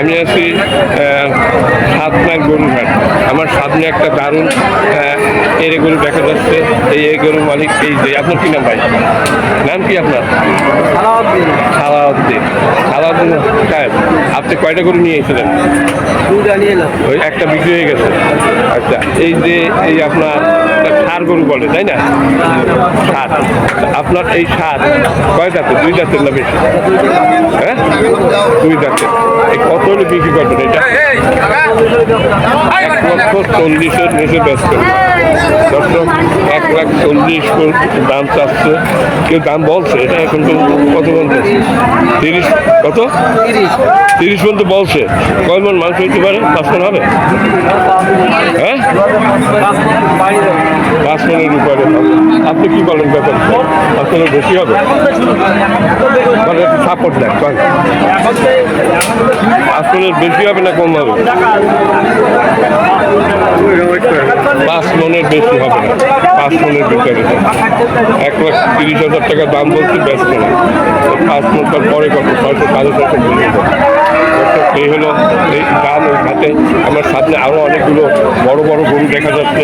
আমি আছি সাতনার গরুঘাট আমার সামনে একটা দারুণ এরে গরু দেখা যাচ্ছে। এই এ গরু মালিক এই যে আপনার কি নাম ভাই? নাম কি আপনার? সালাউদ্দিন। সালাউদ্দিন। সালাউদ্দিন সাহেব আপনি কয়টা গরু নিয়ে এসেছিলেন? ওই একটা বিক্রি হয়ে গেছে। আচ্ছা এই যে এই আপনার সার গরু বলে তাই না? সার। আপনার এই সার কয় দাঁতের দুই দাঁতের না বেশি? হ্যাঁ? দুই দাঁতের এই কত হলে বিক্রি করবেন এটা? এক লক্ষ চল্লিশের নিচে ব্যস্ত। দর্শক এক লাখ চল্লিশ দাম চাচ্ছে। কেউ দাম বলছে? এটা এখন তো কত বলছে? তিরিশ কত? তিরিশ। তিরিশ পর্যন্ত বলছে। কয় মন মাংস হইতে পারে? পাঁচ মন হবে? হ্যাঁ? বাড়ি যাব পাঁচ মনের উপরে আপনি কি বলেন পাঁচ বেশি হবে? মানে সাপোর্ট দেন বেশি হবে না কম হবে? পাঁচ মনের বেশি হবে না। পাঁচ মনের হবে। এক লাখ তিরিশ হাজার টাকা দাম বলছি ব্যস্ত না। পাঁচ মন তার পরে কত? ছয়শো সাড়ে ছয়শো। দর্শক, এই হলো এই দাম ওই হাতে আমার সামনে আরও অনেকগুলো বড় বড় গরু দেখা যাচ্ছে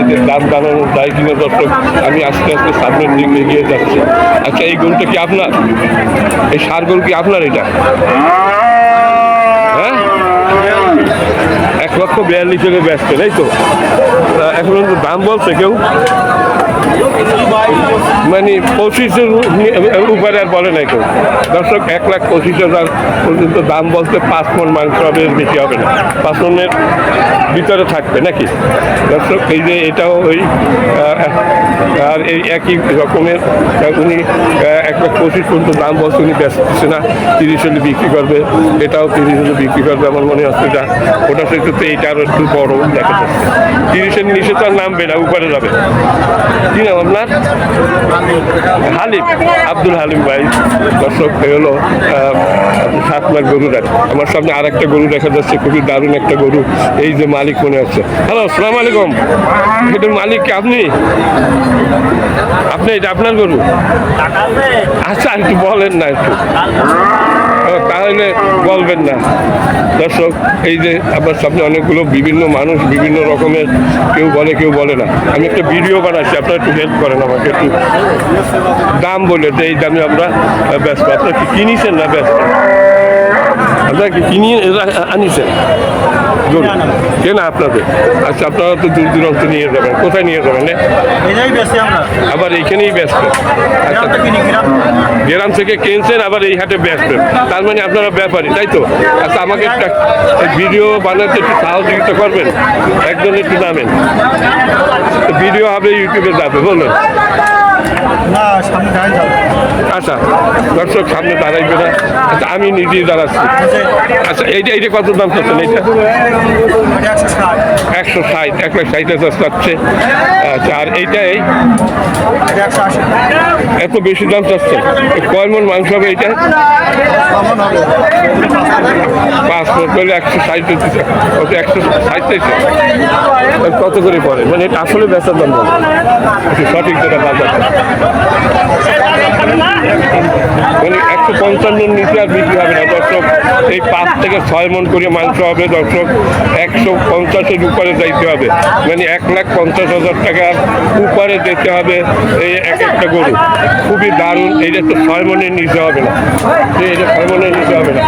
এদের দাম বাড়ানোর যায় কিনা দর্শক, আমি আস্তে আস্তে সামনের দিকে এগিয়ে যাচ্ছি। আচ্ছা এই গরুটা কি আপনার? এই সার গরু কি আপনার এটা? হ্যাঁ? এক লক্ষ বিয়াল্লিশ জনের ব্যস্ত তাই তো এখন দাম বলছে কেউ? মানে পঁচিশের উপরে আর বলে নাই কেউ। দর্শক, এক লাখ পঁচিশ হাজার পর্যন্ত দাম বলতে পাঁচ মন মাংস হবে, বেশি হবে না। পাঁচ মনের ভিতরে থাকবে নাকি? দর্শক, এই যে এটাও ওই আর এই একই রকমের উনি এক লাখ পঁচিশ পর্যন্ত দাম বলছে উনি ব্যস্ত না। তিরিশ হলে বিক্রি করবে। এটাও তিরিশ হলে বিক্রি করবে আমার মনে হচ্ছে যা ওটা সে তো এইটা আরও একটু বড় দেখা যাচ্ছে। তিরিশের নিচে তো আর নামবে না, উপরে যাবে। কি নাম আপনার? হালিম। আব্দুল হালিম ভাই, দর্শক হলো সাত লাখ গরু দেখ আমার সামনে আর একটা গরু দেখা যাচ্ছে, খুবই দারুণ একটা গরু। এই যে মালিক মনে হচ্ছে। হ্যালো সালাম আলাইকুম। এটার মালিক আপনি? আপনি, এটা আপনার গরু? আচ্ছা একটু বলেন না একটু। তাহলে বলবেন না। দর্শক, এই যে আপনার সামনে অনেকগুলো বিভিন্ন মানুষ বিভিন্ন রকমের, কেউ বলে কেউ বলে না। আমি একটা ভিডিও বানাচ্ছি, আপনারা একটু হেল্প করেন আমাকে, একটু দাম বলে এই দামে আমরা ব্যস্ত। আপনারা কি কিনিছেন না ব্যস্ত? আপনারা কি কিনিয়ে আনিছেন? গরু কেনা আপনাদের আচ্ছা আপনারা তো দূর দূরান্ত নিয়ে যাবেন। কোথায় নিয়ে যাবেন আবার এইখানেই ব্যস্ত। আচ্ছা। গ্রাম। থেকে কিনছেন আবার এই হাটে ব্যস্ত। তার মানে আপনারা ব্যাপারী তাই তো? আচ্ছা আমাকে একটা ভিডিও বানাতে একটু সহযোগিতা করবেন? একজন একটু নামেন। ভিডিও হবে ইউটিউবে যাবে বলুন। আচ্ছা দর্শক, সামনে দাঁড়াইবে না। আচ্ছা আমি নিজেই দাঁড়াচ্ছি। আচ্ছা এইটা এইটা কত দাম চাচ্ছেন এইটা? একশো ষাট, এক লাখ ষাট হাজার চাচ্ছে। আচ্ছা আর এইটাই এত বেশি দাম চাচ্ছে? কয় মন মাংস হবে এইটা? পাঁচ মন করলে একশো ষাট কত, একশো ষাট কত করে পড়ে? মানে এটা আসলে বেচার দাম বলে। একটু সঠিক যেটা বাজার মানে একশো পঞ্চান্নর নিচে আর বিক্রি হবে না। দর্শক, এই পাঁচ থেকে ছয় মন করে মাংস হবে। দর্শক, একশো পঞ্চাশের উপরে যাইতে হবে। মানে এক লাখ পঞ্চাশ হাজার টাকার উপরে যেতে হবে এই এক একটা গরু। খুবই দারুণ। এইটা তো ছয় মনের নিচে হবে না। এটা ছয় মনের নিচে হবে না।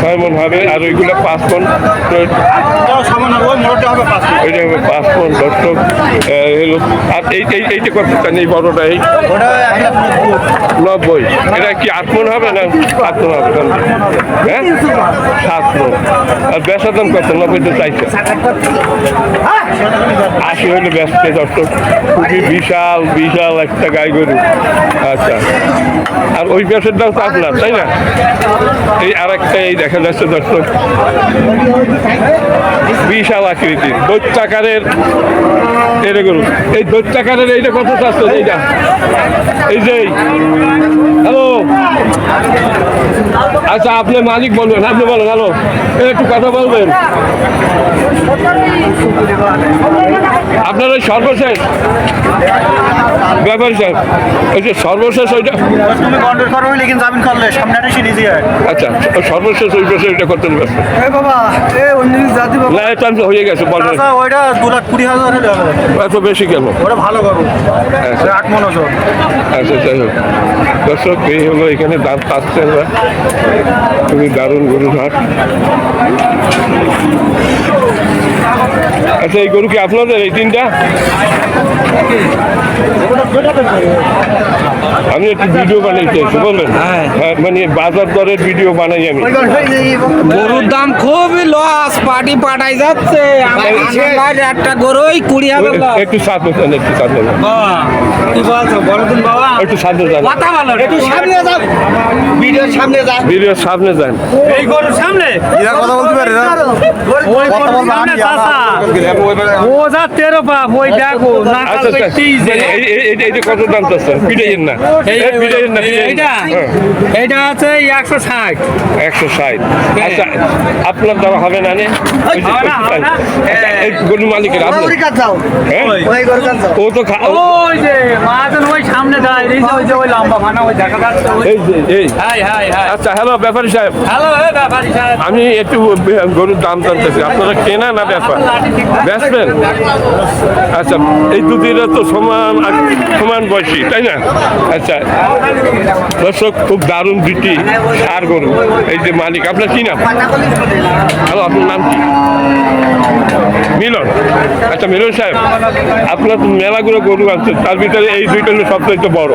ছয় মন হবে আর ওইগুলো পাঁচ মন। সামান হবে পাঁচ মন। দর্শক আর এই এই এইটা কতটা নেই, বড়টা লাখ নব্বই। এটা কি আট মন হবে না সাত মন হবে হ্যাঁ? সাত মন আর বেচার দাম কত? নব্বই তো চাইছে। আশি হলে ব্যস্ত দর্শক। খুবই বিশাল বিশাল একটা গাই গরু। আচ্ছা। আর ওই ব্যবসার দাম তো আপনার তাই না? এই আর একটা এই দেখা যাচ্ছে দর্শক। বিশাল আকৃতির। দৈত্যাকারের এটা গরু। এই দৈত্যাকারের এইটা কত চাচ্ছে? এইটা? এই যে হ্যালো আচ্ছা আপনি মালিক বলবেন আপনি বলেন হ্যালো একটু কথা বলবেন। আপনার ওই সর্বশেষ ব্যাপার স্যার ওই যে সর্বশেষ ওইটা আচ্ছা সর্বশেষ ওই বেশি এটা কত ব্যস্ত এ বাবা এ উনিশ জাতি বাবা। না এটা তো হয়ে গেছে বলেন ওইটা দু লাখ কুড়ি হাজার এত বেশি কেন? ওটা ভালো করো। আচ্ছা মন ওজন আচ্ছা যাই হোক। দর্শক এই হলো এখানে দাম পাচ্ছে আমরা। খুবই দারুণ গরুর হাট। আচ্ছা এই গরু কি আপনাদের এই তিনটা? আমি একটু ভিডিও বানাইতে বললেন হ্যাঁ। হ্যাঁ মানে বাজার দরের ভিডিও বানাই আমি। গরুর দাম খুবই লস পার্টি পাঠাই যাচ্ছে। একটা গরুই কুড়ি হাজার একটু সাথে যান একটু সাথে একটু যান। একটু সামনে সামনে সামনে যান। এই গরুর সামনে। এরা কথা বলতে পারে না। ওই গরুর সামনে চাচা। ও যা তেরো পাপ ওই দেখো না আচ্ছা। এই- এই- এই- এইটা কত দাম চাচ্ছেন? পিটাইয়েন না। এই পিটাইয়েন না এইটা হ্যাঁ। এইটা আছে একশো ষাট। একশো ষাট। আচ্ছা আপনার দ্বারা হবে না নে? মালিকের আপনার। হ্যাঁ? ও তো খা- ওই যে মাহাজন আচ্ছা হ্যালো ব্যাপারী সাহেব। আমি একটু গরুর দাম জানতেছি। আপনারা কেনা না ব্যাপার? বেচবেন আচ্ছা এই দুদিরা তো সমান সমান বয়সী তাই না? আচ্ছা দর্শক খুব দারুণ দুটি আর গরু। এই যে মালিক আপনার কি নাম? হ্যালো আপনার নাম কি? মিলন। আচ্ছা মিলন সাহেব আপনার মেলাগুলো গরু আছে তার ভিতরে এই দুইটা সবচেয়ে বড়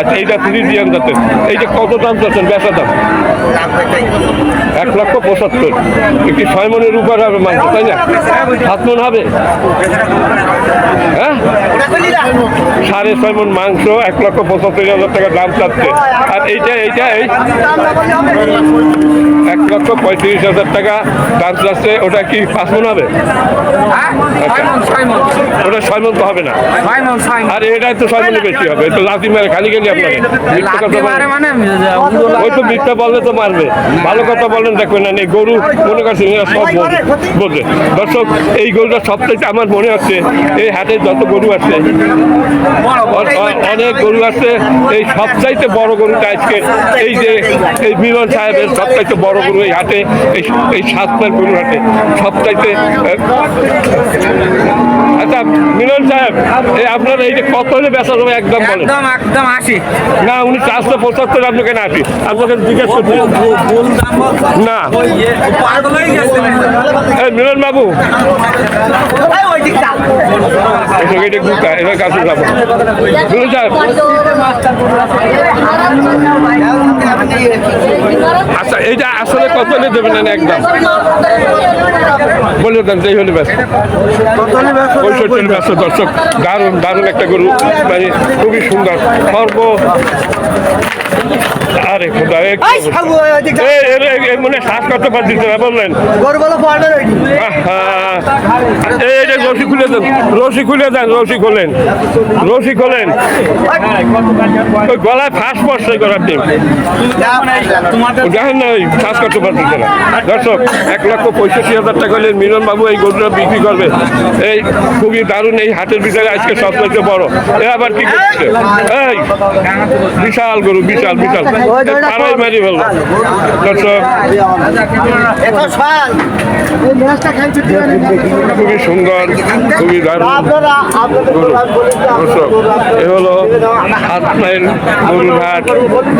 আচ্ছা এইটা দিয়ান যাচ্ছেন এইটা কত দাম চাচ্ছেন? বেচা দাম? এক লক্ষ পঁচাত্তর। একটি ছয় মনের উপর হবে মাংস, তাই না? সাত মন হবে? হ্যাঁ? সাড়ে ছয় মন মাংস, এক লক্ষ পঁচাত্তর হাজার টাকা দাম চাচ্ছে। আর এইটা এইটা, এই এক লক্ষ পঁয়ত্রিশ হাজার টাকা দাম চাচ্ছে। ওটা কি পাঁচ মন হবে? আচ্ছা। ওটা ছয় মন তো হবে না। আর এটাই তো ছয় মনে বেশি হবে। তো লাথি মেরে খালি গেলি বলেন। মানে ওই তো মিথ্যা বললে তো মারবে। ভালো কথা বলেন দেখবেন না এই গরু মনে করছে সব বোঝে দর্শক এই গরুটা সবথেকে আমার মনে হচ্ছে এই হাটে যত গরু আছে অনেক গরু আছে এই সবচাইতে বড় গরুটা আজকে এই যে এই মিলন সাহেবের সবচাইতে বড় গরু এই হাটে এই এই সাতটার গরু হাটে সবচাইতে আচ্ছা মিলন সাহেব এই আপনার এই যে কত হলে বেচা যাবে একদম বলেন। একদম একদম আসি না উনি চারশো পঁচাত্তর আপনাকে কেন আসি আপনাকে জিজ্ঞেস করছি। না। মিলন বাবু এবার কাছে যাব আচ্ছা এইটা আসলে কত দেবেন না একদম? বলে দেন যেই হলে ব্যস্ত পঁয়ষট্টি হলে ব্যস্ত দর্শক, দারুণ দারুণ একটা গরু মানে খুবই সুন্দর, সর্ব মনে শ্বাস করতে পারছিস না বললেন। আহা। এই এই রশি খুলে দেন রশি খুলে দেন রশি খোলেন রশি খোলেন। ওই গলায় ফাঁস পড়ছে গলার ডিম। দেখেন না ওই শ্বাস করতে পারতেছে না। দর্শক এক লক্ষ পঁয়ষট্টি হাজার টাকা হলে মিলন বাবু এই গরুটা বিক্রি করবে। এই খুবই দারুণ এই হাটের ভিতরে আজকে সবথেকে বড়। এ আবার কি করছে? এই বিশাল গরু বিশাল বিশাল। পাড়াই মারি দর্শক খুবই সুন্দর খুবই দারুণ। দর্শক এ হলো সাত মাইল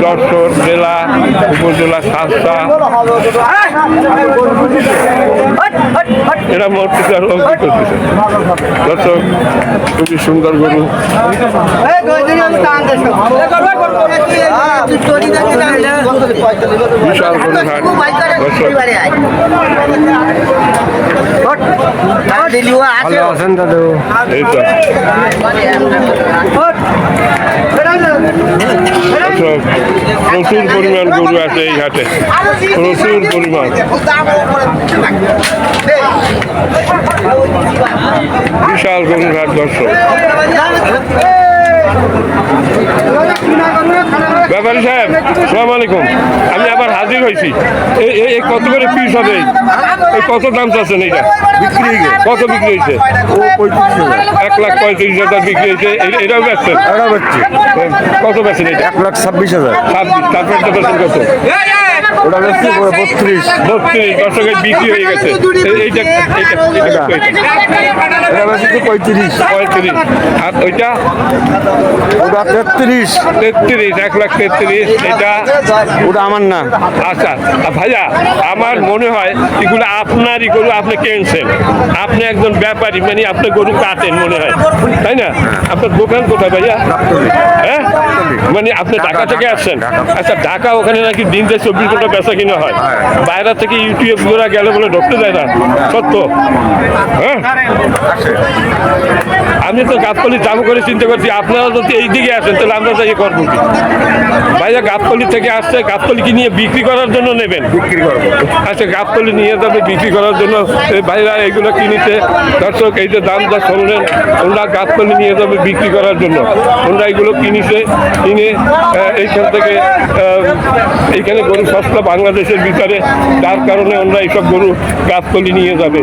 যশোর জেলা উপজেলা সাতটা। এরা করতেছে। দর্শক খুবই সুন্দর গরু। বিশাল গরুরহাট দর্শক। এই তো। প্রচুর পরিমাণ গরু আছে এই হাটে। প্রচুর পরিমাণ। বিশাল গরুর হাট, দর্শক। ব্যাপারী সাহেব সালাম আলাইকুম। আমি আবার হাজির হয়েছি। এই কত করে পিস হবে? এই কত দাম চাচ্ছেন এইটা? বিক্রি কত বিক্রি হয়েছে? এক লাখ পঁয়ত্রিশ হাজার বিক্রি হয়েছে। এটাও বেচছেন? এটা বেচছি। কত বেচছেন এটা এক লাখ ছাব্বিশ হাজার। ছাব্বিশ। তারপরে বেচছেন কত? ওটা বেচছি বত্রিশ। বত্রিশ। দর্শকের বিক্রি হয়ে গেছে। এইটা বেচছি পঁয়ত্রিশ। পঁয়ত্রিশ। আর ওইটা? ওটা তেত্রিশ। তেত্রিশ। এক লাখ তেত্রিশ। এটা ওটা আমার না। আচ্ছা ভাইয়া, আমার মনে হয় এগুলো আপনারই গরু, আপনি কিনছেন। আপনি একজন ব্যাপারী মানে আপনি গরু কাটেন মনে হয়। তাই না? আপনার দোকান কোথায় ভাইয়া? হ্যাঁ? মানে আপনি ঢাকা থেকে আসছেন? আচ্ছা ঢাকা ওখানে নাকি দিন যে চব্বিশ ঘণ্টা পেশা কিনা হয়? বাইরে থেকে ইউটিউবগুলা গেলে বলে ঢুকতে যায় না। সত্য? হ্যাঁ? আমি তো গাছতলি যাব করে চিন্তা করছি। আপনারা যদি এই দিকে আসেন তাহলে আমরা যাই করব কি ভাইয়া গাছতলি থেকে আসছে গাছতলি কি নিয়ে বিক্রি করার জন্য নেবেন? বিক্রি করব আচ্ছা গাছতলি নিয়ে যাবে বিক্রি করার জন্য। ভাইরা এগুলো কিনেছে। দর্শক এই যে দাম যা শুনলেন ওনারা গাছতলি নিয়ে যাবে বিক্রি করার জন্য। ওনারা এগুলো কিনেছে কিনে এইখান থেকে আহ, এইখানে গরু সস্তা বাংলাদেশের ভিতরে যার কারণে ওনারা এইসব গরু গাছতলি নিয়ে যাবে।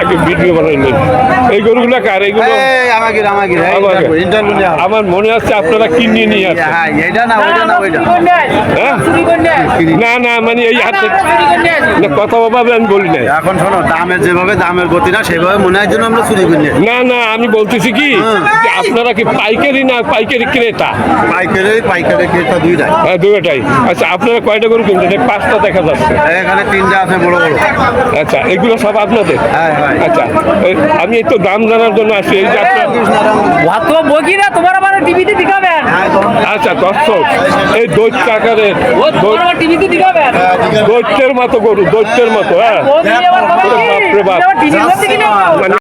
আগে ভিডিও বানাইলেন। এই গরুগুলো কার? এইগুলো আমার মনে হচ্ছে আপনারা কিনে নিয়ে হ্যাঁ না না হ্যাঁ? না না মানে এই হাতে কথা ভাবে আমি বলি নাই। এখন শোনো দামের যেভাবে দামের গতি না সেভাবে মনে হয় জন্য আমরা চুরি করি। না। না না আমি বলতেছি কি যে আপনারা কি পাইকারি না পাইকারি ক্রেতা? পাইকারি পাইকারি ক্রেতা দুইটাই। হ্যাঁ দুটাই আচ্ছা আপনারা কয়টা গরু কিনছেন এই পাঁচটা দেখা যাচ্ছে। এখানে তিনটা আছে বড় বড় আচ্ছা এগুলো সব আপনাদের? হ্যাঁ, হ্যাঁ। আচ্ছা আমি এই তো দাম জানার জন্য আসছি। এই যে আপনার অত বকি না তোমার আবার টিভিতে দেখাবেন। আচ্ছা দর্শক এই দৈত্য আকারের টিভিতে দেখাবেন। দৈত্যের মতো গরু দৈত্যের মতো হ্যাঁ। ওরে বাপ মানে